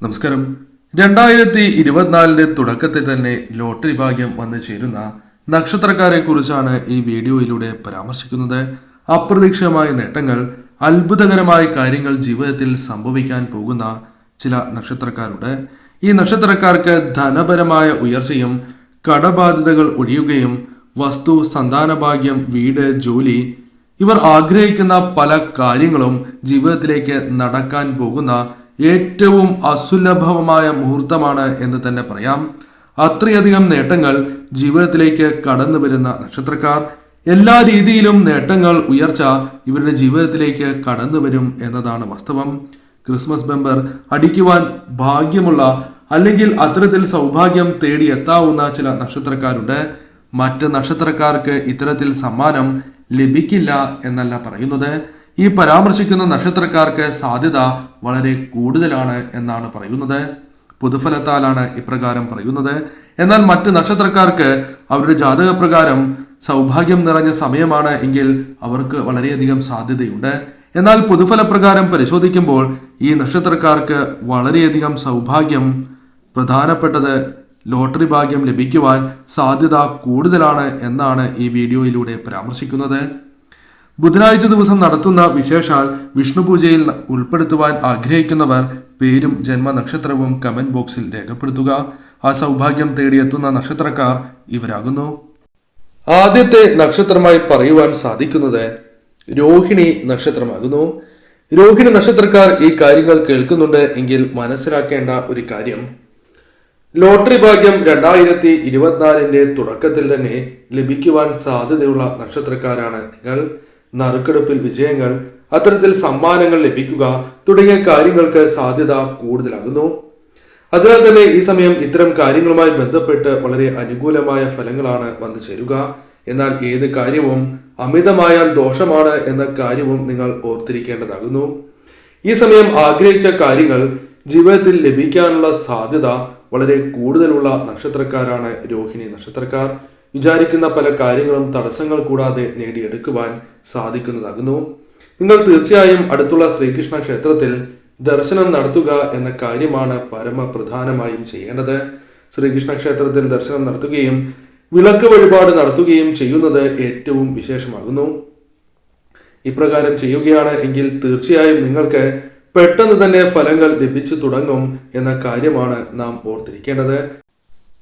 നമസ്കാരം. രണ്ടായിരത്തി ഇരുപത്തിനാലിന്റെ തുടക്കത്തിൽ തന്നെ ലോട്ടറി ഭാഗ്യം വന്നു ചേരുന്ന നക്ഷത്രക്കാരെ കുറിച്ചാണ് ഈ വീഡിയോയിലൂടെ പരാമർശിക്കുന്നത്. അപ്രതീക്ഷിതമായ നേട്ടങ്ങൾ അത്ഭുതകരമായ കാര്യങ്ങൾ ജീവിതത്തിൽ സംഭവിക്കാൻ പോകുന്ന ചില നക്ഷത്രക്കാരുണ്ട്. ഈ നക്ഷത്രക്കാർക്ക് ധനപരമായ ഉയർച്ചയും കടബാധ്യതകൾ ഒഴിയുകയും വസ്തു സന്താനഭാഗ്യം വീട് ജോലി ഇവർ ആഗ്രഹിക്കുന്ന പല കാര്യങ്ങളും ജീവിതത്തിലേക്ക് നടക്കാൻ പോകുന്ന ഏറ്റവും അസുലഭമായ മുഹൂർത്തമാണ് എന്ന് തന്നെ പറയാം. അത്രയധികം നേട്ടങ്ങൾ ജീവിതത്തിലേക്ക് കടന്നു വരുന്ന നക്ഷത്രക്കാർ എല്ലാ രീതിയിലും നേട്ടങ്ങൾ ഉയർച്ച ഇവരുടെ ജീവിതത്തിലേക്ക് കടന്നു വരും എന്നതാണ് വാസ്തവം. ക്രിസ്മസ് ബെമ്പർ അടിക്കുവാൻ ഭാഗ്യമുള്ള അല്ലെങ്കിൽ അത്തരത്തിൽ സൗഭാഗ്യം തേടി എത്താവുന്ന ചില നക്ഷത്രക്കാരുണ്ട്. മറ്റ് നക്ഷത്രക്കാർക്ക് ഇത്തരത്തിൽ സമ്മാനം ലഭിക്കില്ല എന്നല്ല പറയുന്നത്. ഈ പരാമർശിക്കുന്ന നക്ഷത്രക്കാർക്ക് സാധ്യത വളരെ കൂടുതലാണ് എന്നാണ് പറയുന്നത്. പൊതുഫലത്താലാണ് ഇപ്രകാരം പറയുന്നത്. എന്നാൽ മറ്റ് നക്ഷത്രക്കാർക്ക് അവരുടെ ജാതകപ്രകാരം സൗഭാഗ്യം നിറഞ്ഞ സമയമാണ് എങ്കിൽ അവർക്ക് വളരെയധികം സാധ്യതയുണ്ട്. എന്നാൽ പൊതുഫലപ്രകാരം പരിശോധിക്കുമ്പോൾ ഈ നക്ഷത്രക്കാർക്ക് വളരെയധികം സൗഭാഗ്യം പ്രധാനപ്പെട്ടത് ലോട്ടറി ഭാഗ്യം ലഭിക്കുവാൻ സാധ്യത കൂടുതലാണ് എന്നാണ് ഈ വീഡിയോയിലൂടെ പരാമർശിക്കുന്നത്. ബുധനാഴ്ച ദിവസം നടത്തുന്ന വിശേഷാൽ വിഷ്ണു പൂജയിൽ ഉൾപ്പെടുത്തുവാൻ ആഗ്രഹിക്കുന്നവർ പേരും ജന്മനക്ഷത്രവും കമന്റ് ബോക്സിൽ രേഖപ്പെടുത്തുക. ആ സൗഭാഗ്യം തേടിയെത്തുന്ന നക്ഷത്രക്കാർ ഇവരാകുന്നു. ആദ്യത്തെ നക്ഷത്രമായി പറയുവാൻ സാധിക്കുന്നത് രോഹിണി നക്ഷത്രമാകുന്നു. രോഹിണി നക്ഷത്രക്കാർ ഈ കാര്യങ്ങൾ കേൾക്കുന്നുണ്ട് എങ്കിൽ മനസ്സിലാക്കേണ്ട ഒരു കാര്യം. ലോട്ടറി ഭാഗ്യം രണ്ടായിരത്തി ഇരുപത്തിനാലിന്റെ തുടക്കത്തിൽ തന്നെ ലഭിക്കുവാൻ സാധ്യതയുള്ള നക്ഷത്രക്കാരാണ് നിങ്ങൾ. നറുക്കെടുപ്പിൽ വിജയങ്ങൾ അത്തരത്തിൽ സമ്മാനങ്ങൾ ലഭിക്കുക തുടങ്ങിയ കാര്യങ്ങൾക്ക് സാധ്യത കൂടുതലാകുന്നു. അതിനാൽ തന്നെ ഈ സമയം ഇത്തരം കാര്യങ്ങളുമായി ബന്ധപ്പെട്ട് വളരെ അനുകൂലമായ ഫലങ്ങളാണ് വന്നു ചേരുക. എന്നാൽ ഏത് കാര്യവും അമിതമായാൽ ദോഷമാണ് എന്ന കാര്യവും നിങ്ങൾ ഓർത്തിരിക്കേണ്ടതാകുന്നു. ഈ സമയം ആഗ്രഹിച്ച കാര്യങ്ങൾ ജീവിതത്തിൽ ലഭിക്കാനുള്ള സാധ്യത വളരെ കൂടുതലുള്ള നക്ഷത്രക്കാരാണ് രോഹിണി നക്ഷത്രക്കാർ. വിചാരിക്കുന്ന പല കാര്യങ്ങളും തടസ്സങ്ങൾ കൂടാതെ നേടിയെടുക്കുവാൻ സാധിക്കുന്നതാകുന്നു. നിങ്ങൾ തീർച്ചയായും അടുത്തുള്ള ശ്രീകൃഷ്ണ ക്ഷേത്രത്തിൽ ദർശനം നടത്തുക എന്ന കാര്യമാണ് പരമപ്രധാനമായും ചെയ്യേണ്ടത്. ശ്രീകൃഷ്ണ ക്ഷേത്രത്തിൽ ദർശനം നടത്തുകയും വിളക്ക് വഴിപാട് നടത്തുകയും ചെയ്യുന്നത് ഏറ്റവും വിശേഷമാകുന്നു. ഇപ്രകാരം ചെയ്യുകയാണ് എങ്കിൽ തീർച്ചയായും നിങ്ങൾക്ക് പെട്ടെന്ന് തന്നെ ഫലങ്ങൾ ലഭിച്ചു തുടങ്ങും എന്ന കാര്യമാണ് നാം ഓർത്തിരിക്കേണ്ടത്.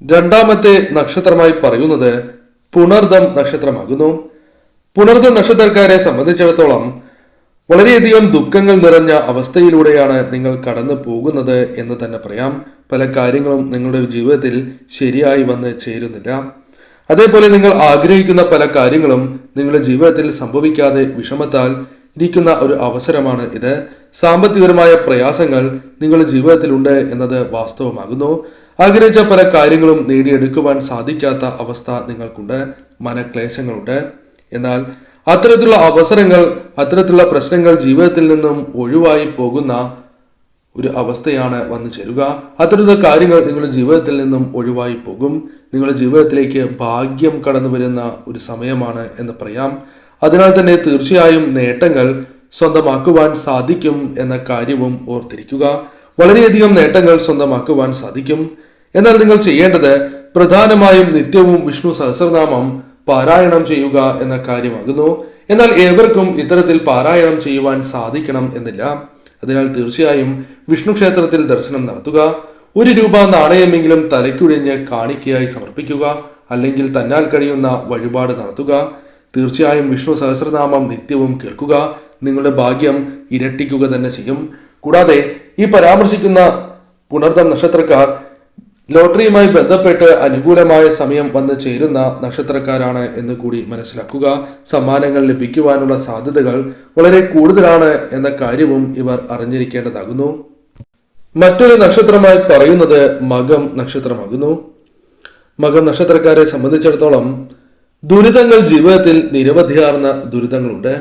രണ്ടാമത്തെ നക്ഷത്രമായി പറയുന്നത് പുണർദം നക്ഷത്രമാകുന്നു. പുണർദം നക്ഷത്രക്കാരെ സംബന്ധിച്ചിടത്തോളം വളരെയധികം ദുഃഖങ്ങൾ നിറഞ്ഞ അവസ്ഥയിലൂടെയാണ് നിങ്ങൾ കടന്നു പോകുന്നത് എന്ന് തന്നെ പറയാം. പല കാര്യങ്ങളും നിങ്ങളുടെ ജീവിതത്തിൽ ശരിയായി വന്ന് ചേരുന്നില്ല. അതേപോലെ നിങ്ങൾ ആഗ്രഹിക്കുന്ന പല കാര്യങ്ങളും നിങ്ങളുടെ ജീവിതത്തിൽ സംഭവിക്കാതെ വിഷമത്താൽ ഇരിക്കുന്ന ഒരു അവസരമാണ് ഇത്. സാമ്പത്തികപരമായ പ്രയാസങ്ങൾ നിങ്ങളുടെ ജീവിതത്തിലുണ്ട് എന്നത് വാസ്തവമാകുന്നു. ആഗ്രഹിച്ച പല കാര്യങ്ങളും നേടിയെടുക്കുവാൻ സാധിക്കാത്ത അവസ്ഥ നിങ്ങൾക്കുണ്ട് മനക്ലേശങ്ങളുണ്ട്. എന്നാൽ അത്തരത്തിലുള്ള അവസരങ്ങൾ അത്തരത്തിലുള്ള പ്രശ്നങ്ങൾ ജീവിതത്തിൽ നിന്നും ഒഴിവായി പോകുന്ന ഒരു അവസ്ഥയാണ് വന്നു ചേരുക. അത്തരത്തിലുള്ള കാര്യങ്ങൾ നിങ്ങളുടെ ജീവിതത്തിൽ നിന്നും ഒഴിവായി പോകും. നിങ്ങളുടെ ജീവിതത്തിലേക്ക് ഭാഗ്യം കടന്നു വരുന്ന ഒരു സമയമാണ് എന്ന് പറയാം. അതിനാൽ തന്നെ തീർച്ചയായും നേട്ടങ്ങൾ സ്വന്തമാക്കുവാൻ സാധിക്കും എന്ന കാര്യവും ഓർത്തിരിക്കുക. വളരെയധികം നേട്ടങ്ങൾ സ്വന്തമാക്കുവാൻ സാധിക്കും. എന്നാൽ നിങ്ങൾ ചെയ്യേണ്ടത് പ്രധാനമായും നിത്യവും വിഷ്ണു സഹസ്രനാമം പാരായണം ചെയ്യുക എന്ന കാര്യമാകുന്നു. എന്നാൽ ഏവർക്കും ഇത്തരത്തിൽ പാരായണം ചെയ്യുവാൻ സാധിക്കണം എന്നില്ല. അതിനാൽ തീർച്ചയായും വിഷ്ണു ക്ഷേത്രത്തിൽ ദർശനം നടത്തുക ഒരു രൂപ നാണയമെങ്കിലും തലയ്ക്കുഴിഞ്ഞ് കാണിക്കയായി സമർപ്പിക്കുക അല്ലെങ്കിൽ തന്നാൽ കഴിയുന്ന വഴിപാട് നടത്തുക. തീർച്ചയായും വിഷ്ണു സഹസ്രനാമം നിത്യവും കേൾക്കുക നിങ്ങളുടെ ഭാഗ്യം ഇരട്ടിക്കുക തന്നെ ചെയ്യും. കൂടാതെ ഈ പരാമർശിക്കുന്ന പുണർദം നക്ഷത്രക്കാർ ലോട്ടറിയുമായി ബന്ധപ്പെട്ട് അനുകൂലമായ സമയം വന്ന് ചേരുന്ന നക്ഷത്രക്കാരാണ് എന്ന് കൂടി മനസ്സിലാക്കുക. സമ്മാനങ്ങൾ ലഭിക്കുവാനുള്ള സാധ്യതകൾ വളരെ കൂടുതലാണ് എന്ന കാര്യവും ഇവർ അറിഞ്ഞിരിക്കേണ്ടതാകുന്നു. മറ്റൊരു നക്ഷത്രമായി പറയുന്നത് മകം നക്ഷത്രമാകുന്നു. മകം നക്ഷത്രക്കാരെ സംബന്ധിച്ചിടത്തോളം ദുരിതങ്ങൾ ജീവിതത്തിൽ നിരവധിയാർന്ന ദുരിതങ്ങളുണ്ട്.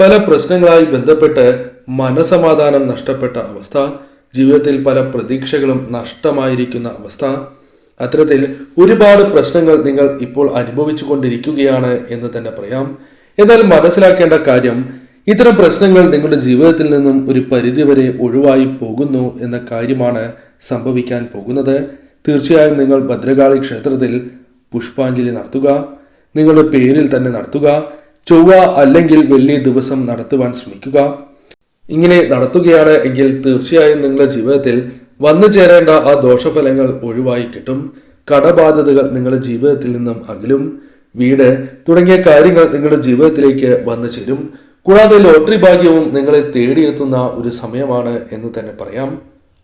പല പ്രശ്നങ്ങളായി ബന്ധപ്പെട്ട് മനസമാധാനം നഷ്ടപ്പെട്ട അവസ്ഥ ജീവിതത്തിൽ പല പ്രതീക്ഷകളും നഷ്ടമായിരിക്കുന്ന അവസ്ഥ. അത്തരത്തിൽ ഒരുപാട് പ്രശ്നങ്ങൾ നിങ്ങൾ ഇപ്പോൾ അനുഭവിച്ചു കൊണ്ടിരിക്കുകയാണ് എന്ന് തന്നെ പറയാം. എന്നാൽ മനസ്സിലാക്കേണ്ട കാര്യം ഇത്തരം പ്രശ്നങ്ങൾ നിങ്ങളുടെ ജീവിതത്തിൽ നിന്നും ഒരു പരിധിവരെ ഒഴിവായി പോകുന്നു എന്ന കാര്യമാണ് സംഭവിക്കാൻ പോകുന്നത്. തീർച്ചയായും നിങ്ങൾ ഭദ്രകാളി ക്ഷേത്രത്തിൽ പുഷ്പാഞ്ജലി നടത്തുക നിങ്ങളുടെ പേരിൽ തന്നെ നടത്തുക ചൊവ്വ അല്ലെങ്കിൽ വെള്ളി ദിവസം നടത്തുവാൻ ശ്രമിക്കുക. ഇങ്ങനെ നടത്തുകയാണ് എങ്കിൽ തീർച്ചയായും നിങ്ങളുടെ ജീവിതത്തിൽ വന്നു ചേരേണ്ട ആ ദോഷഫലങ്ങൾ ഒഴിവായി കിട്ടും. കടബാധ്യതകൾ നിങ്ങളുടെ ജീവിതത്തിൽ നിന്നും അകലും. വീട് തുടങ്ങിയ കാര്യങ്ങൾ നിങ്ങളുടെ ജീവിതത്തിലേക്ക് വന്നു ചേരും. കൂടാതെ ലോട്ടറി ഭാഗ്യവും നിങ്ങളെ തേടിയെത്തുന്ന ഒരു സമയമാണ് എന്ന് തന്നെ പറയാം.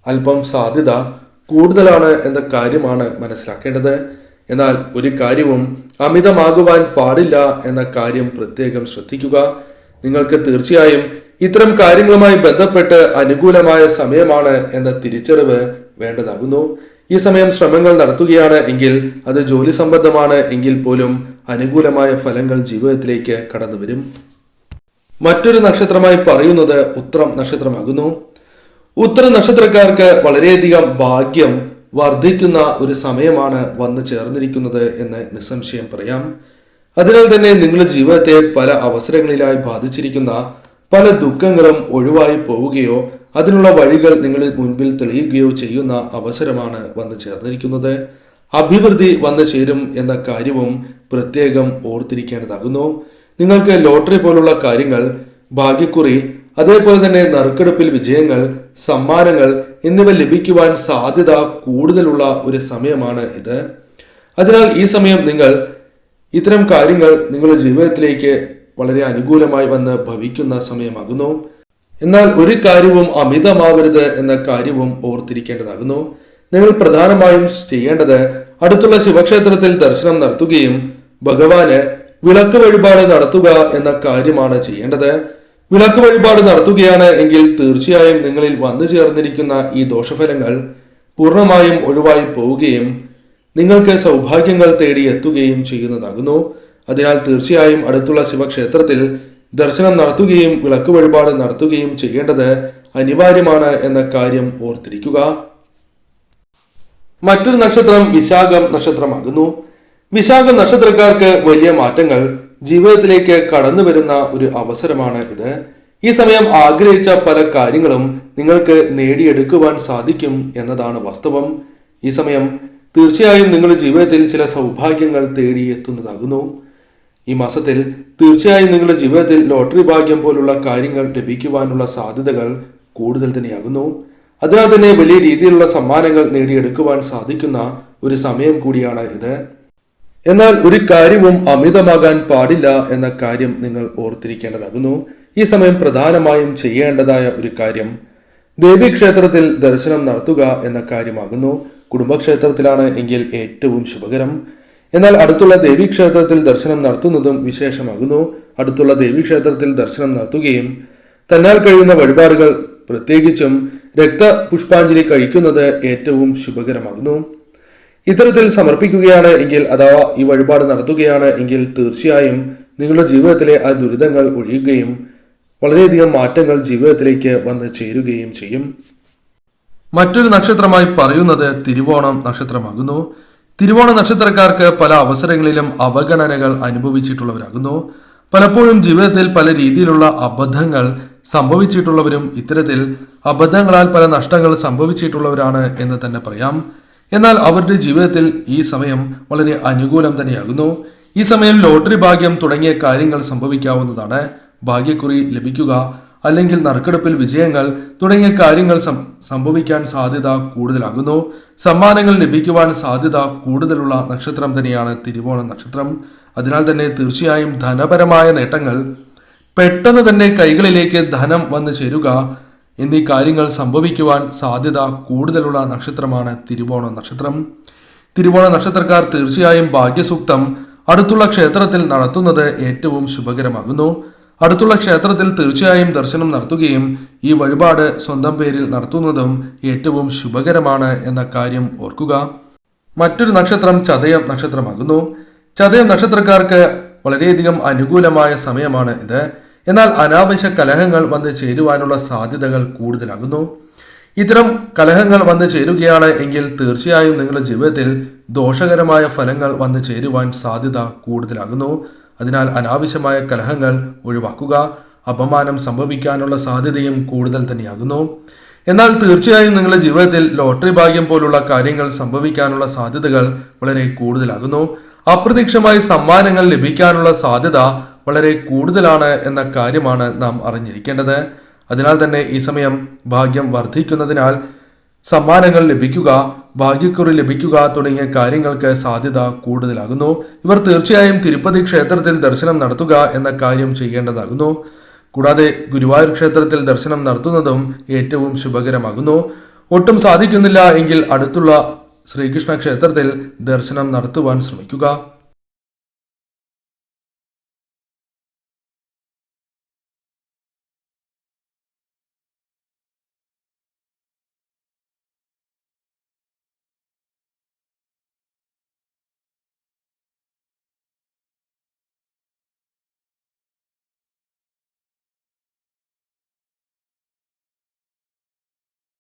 അല്പം സാധ്യത കൂടുതലാണ് എന്ന കാര്യമാണ് മനസ്സിലാക്കേണ്ടത്. എന്നാൽ ഒരു കാര്യവും അമിതമാകുവാൻ പാടില്ല എന്ന കാര്യം പ്രത്യേകം ശ്രദ്ധിക്കുക. നിങ്ങൾക്ക് തീർച്ചയായും ഇത്തരം കാര്യങ്ങളുമായി ബന്ധപ്പെട്ട് അനുകൂലമായ സമയമാണ് എന്ന തിരിച്ചറിവ് വേണ്ടതാകുന്നു. ഈ സമയം ശ്രമങ്ങൾ നടത്തുകയാണ് എങ്കിൽ അത് ജോലി സംബന്ധമാണ് എങ്കിൽ പോലും അനുകൂലമായ ഫലങ്ങൾ ജീവിതത്തിലേക്ക് കടന്നു വരും. മറ്റൊരു നക്ഷത്രമായി പറയുന്നത് ഉത്രം നക്ഷത്രമാകുന്നു. ഉത്തര നക്ഷത്രക്കാർക്ക് വളരെയധികം ഭാഗ്യം വർദ്ധിക്കുന്ന ഒരു സമയമാണ് വന്നു ചേർന്നിരിക്കുന്നത് എന്ന് നിസ്സംശയം പറയാം. അതിനാൽ തന്നെ നിങ്ങളുടെ ജീവിതത്തെ പല അവസരങ്ങളിലായി ബാധിച്ചിരിക്കുന്ന പല ദുഃഖങ്ങളും ഒഴിവായി പോവുകയോ അതിനുള്ള വഴികൾ നിങ്ങളിൽ മുൻപിൽ തെളിയുകയോ ചെയ്യുന്ന അവസരമാണ് വന്നു ചേർന്നിരിക്കുന്നത്. അഭിവൃദ്ധി വന്നു ചേരും എന്ന കാര്യവും പ്രത്യേകം ഓർത്തിരിക്കേണ്ടതാകുന്നു. നിങ്ങൾക്ക് ലോട്ടറി പോലുള്ള കാര്യങ്ങൾ ഭാഗ്യക്കുറി അതേപോലെ തന്നെ നറുക്കെടുപ്പിൽ വിജയങ്ങൾ സമ്മാനങ്ങൾ എന്നിവ ലഭിക്കുവാൻ സാധ്യത കൂടുതലുള്ള ഒരു സമയമാണ് ഇത്. അതിനാൽ ഈ സമയം നിങ്ങൾ ഇത്തരം കാര്യങ്ങൾ നിങ്ങളുടെ ജീവിതത്തിലേക്ക് വളരെ അനുകൂലമായി വന്ന് ഭവിക്കുന്ന സമയമാകുന്നു. എന്നാൽ ഒരു കാര്യവും അമിതമാവരുത് എന്ന കാര്യവും ഓർത്തിരിക്കേണ്ടതാകുന്നു. നിങ്ങൾ പ്രധാനമായും ചെയ്യേണ്ടത് അടുത്തുള്ള ശിവക്ഷേത്രത്തിൽ ദർശനം നടത്തുകയും ഭഗവാന് വിളക്ക് വഴിപാട് നടത്തുക എന്ന കാര്യമാണ് ചെയ്യേണ്ടത്. വിളക്ക് വഴിപാട് നടത്തുകയാണ് എങ്കിൽ തീർച്ചയായും നിങ്ങളിൽ വന്നു ചേർന്നിരിക്കുന്ന ഈ ദോഷഫലങ്ങൾ പൂർണമായും ഒഴിവായി പോവുകയും നിങ്ങൾക്ക് സൗഭാഗ്യങ്ങൾ തേടി എത്തുകയും ചെയ്യുന്നതാകുന്നു. അതിനാൽ തീർച്ചയായും അടുത്തുള്ള ശിവക്ഷേത്രത്തിൽ ദർശനം നടത്തുകയും വിളക്ക് വഴിപാട് നടത്തുകയും ചെയ്യേണ്ടത് അനിവാര്യമാണ് എന്ന കാര്യം ഓർത്തിരിക്കുക. മറ്റൊരു നക്ഷത്രം വിശാഖം നക്ഷത്രമാകുന്നു. വിശാഖം നക്ഷത്രക്കാർക്ക് വലിയ മാറ്റങ്ങൾ ജീവിതത്തിലേക്ക് കടന്നു വരുന്ന ഒരു അവസരമാണ് ഇത്. ഈ സമയം ആഗ്രഹിച്ച പല കാര്യങ്ങളും നിങ്ങൾക്ക് നേടിയെടുക്കുവാൻ സാധിക്കും എന്നതാണ് വാസ്തവം. ഈ സമയം തീർച്ചയായും നിങ്ങളുടെ ജീവിതത്തിൽ ചില സൗഭാഗ്യങ്ങൾ തേടി എത്തുന്നതാകുന്നു. ഈ മാസത്തിൽ തീർച്ചയായും നിങ്ങളുടെ ജീവിതത്തിൽ ലോട്ടറി ഭാഗ്യം പോലുള്ള കാര്യങ്ങൾ ലഭിക്കുവാനുള്ള സാധ്യതകൾ കൂടുതൽ തന്നെയാകുന്നു. അതിനാൽ തന്നെ വലിയ രീതിയിലുള്ള സമ്മാനങ്ങൾ നേടിയെടുക്കുവാൻ സാധിക്കുന്ന ഒരു സമയം കൂടിയാണ് ഇത്. എന്നാൽ ഒരു കാര്യവും അമിതമാകാൻ പാടില്ല എന്ന കാര്യം നിങ്ങൾ ഓർത്തിരിക്കേണ്ടതാകുന്നു. ഈ സമയം പ്രധാനമായും ചെയ്യേണ്ടതായ ഒരു കാര്യം ദേവീക്ഷേത്രത്തിൽ ദർശനം നടത്തുക എന്ന കാര്യമാകുന്നു. കുടുംബക്ഷേത്രത്തിലാണ് എങ്കിൽ ഏറ്റവും ശുഭകരം. എന്നാൽ അടുത്തുള്ള ദേവീക്ഷേത്രത്തിൽ ദർശനം നടത്തുന്നതും വിശേഷമാകുന്നു. അടുത്തുള്ള ദേവീക്ഷേത്രത്തിൽ ദർശനം നടത്തുകയും തന്നാൽ കഴിയുന്ന വഴിപാടുകൾ പ്രത്യേകിച്ചും രക്തപുഷ്പാഞ്ജലി കഴിക്കുന്നത് ഏറ്റവും ശുഭകരമാകുന്നു. ഇത്തരത്തിൽ സമർപ്പിക്കുകയാണ് എങ്കിൽ അഥവാ ഈ വഴിപാട് നടത്തുകയാണ് എങ്കിൽ തീർച്ചയായും നിങ്ങളുടെ ജീവിതത്തിലെ ആ ദുരിതങ്ങൾ ഒഴിയുകയും വളരെയധികം മാറ്റങ്ങൾ ജീവിതത്തിലേക്ക് വന്ന് ചേരുകയും ചെയ്യും. മറ്റൊരു നക്ഷത്രമായി പറയുന്നത് തിരുവോണം നക്ഷത്രമാകുന്നു. തിരുവോണ നക്ഷത്രക്കാർക്ക് പല അവസരങ്ങളിലും അവഗണനകൾ അനുഭവിച്ചിട്ടുള്ളവരാകുന്നു. പലപ്പോഴും ജീവിതത്തിൽ പല രീതിയിലുള്ള അബദ്ധങ്ങൾ സംഭവിച്ചിട്ടുള്ളവരും ഇത്തരത്തിൽ അബദ്ധങ്ങളാൽ പല നഷ്ടങ്ങൾ സംഭവിച്ചിട്ടുള്ളവരാണ് എന്ന് തന്നെ പറയാം. എന്നാൽ അവരുടെ ജീവിതത്തിൽ ഈ സമയം വളരെ അനുകൂലം തന്നെയാകുന്നു. ഈ സമയം ലോട്ടറി ഭാഗ്യം തുടങ്ങിയ കാര്യങ്ങൾ സംഭവിക്കാവുന്നതാണ്. ഭാഗ്യക്കുറി ലഭിക്കുക അല്ലെങ്കിൽ നറുക്കെടുപ്പിൽ വിജയങ്ങൾ തുടങ്ങിയ കാര്യങ്ങൾ സംഭവിക്കാൻ സാധ്യത കൂടുതലാകുന്നു. സമ്മാനങ്ങൾ ലഭിക്കുവാൻ സാധ്യത കൂടുതലുള്ള നക്ഷത്രം തന്നെയാണ് തിരുവോണം നക്ഷത്രം. അതിനാൽ തന്നെ തീർച്ചയായും ധനപരമായ നേട്ടങ്ങൾ പെട്ടെന്ന് തന്നെ കൈകളിലേക്ക് ധനം വന്നു ചേരുക എന്നീ കാര്യങ്ങൾ സംഭവിക്കുവാൻ സാധ്യത കൂടുതലുള്ള നക്ഷത്രമാണ് തിരുവോണ നക്ഷത്രം. തിരുവോണ നക്ഷത്രക്കാർ തീർച്ചയായും ഭാഗ്യസൂക്തം അടുത്തുള്ള ക്ഷേത്രത്തിൽ നടത്തുന്നത് ഏറ്റവും ശുഭകരമാകുന്നു. അടുത്തുള്ള ക്ഷേത്രത്തിൽ തീർച്ചയായും ദർശനം നടത്തുകയും ഈ വഴിപാട് സ്വന്തം പേരിൽ നടത്തുന്നതും ഏറ്റവും ശുഭകരമാണ് എന്ന കാര്യം ഓർക്കുക. മറ്റൊരു നക്ഷത്രം ചതയം നക്ഷത്രമാകുന്നു. ചതയം നക്ഷത്രക്കാർക്ക് വളരെയധികം അനുകൂലമായ സമയമാണ് ഇത്. എന്നാൽ അനാവശ്യ കലഹങ്ങൾ വന്ന് ചേരുവാനുള്ള സാധ്യതകൾ കൂടുതലാകുന്നു. ഇത്തരം കലഹങ്ങൾ വന്ന് ചേരുകയാണ് എങ്കിൽ തീർച്ചയായും നിങ്ങളുടെ ജീവിതത്തിൽ ദോഷകരമായ ഫലങ്ങൾ വന്ന് ചേരുവാൻ സാധ്യത കൂടുതലാകുന്നു. അതിനാൽ അനാവശ്യമായ കലഹങ്ങൾ ഒഴിവാക്കുക അപമാനം സംഭവിക്കാനുള്ള സാധ്യതയും കൂടുതൽ തന്നെയാകുന്നു. എന്നാൽ തീർച്ചയായും നിങ്ങളുടെ ജീവിതത്തിൽ ലോട്ടറി ഭാഗ്യം പോലുള്ള കാര്യങ്ങൾ സംഭവിക്കാനുള്ള സാധ്യതകൾ വളരെ കൂടുതലാകുന്നു. അപ്രതീക്ഷമായി സമ്മാനങ്ങൾ ലഭിക്കാനുള്ള സാധ്യത വളരെ കൂടുതലാണ് എന്ന കാര്യമാണ് നാം അറിഞ്ഞിരിക്കേണ്ടത്. അതിനാൽ തന്നെ ഈ സമയം ഭാഗ്യം വർദ്ധിക്കുന്നതിനാൽ സമ്മാനങ്ങൾ ലഭിക്കുക ഭാഗ്യക്കുറി ലഭിക്കുക തുടങ്ങിയ കാര്യങ്ങൾക്ക് സാധ്യത കൂടുതലാകുന്നു. ഇവർ തീർച്ചയായും തിരുപ്പതി ക്ഷേത്രത്തിൽ ദർശനം നടത്തുക എന്ന കാര്യം ചെയ്യേണ്ടതാകുന്നു. കൂടാതെ ഗുരുവായൂർ ക്ഷേത്രത്തിൽ ദർശനം നടത്തുന്നതും ഏറ്റവും ശുഭകരമാകുന്നു. ഒട്ടും സാധിക്കുന്നില്ല എങ്കിൽ അടുത്തുള്ള ശ്രീകൃഷ്ണ ക്ഷേത്രത്തിൽ ദർശനം നടത്തുവാൻ ശ്രമിക്കുക.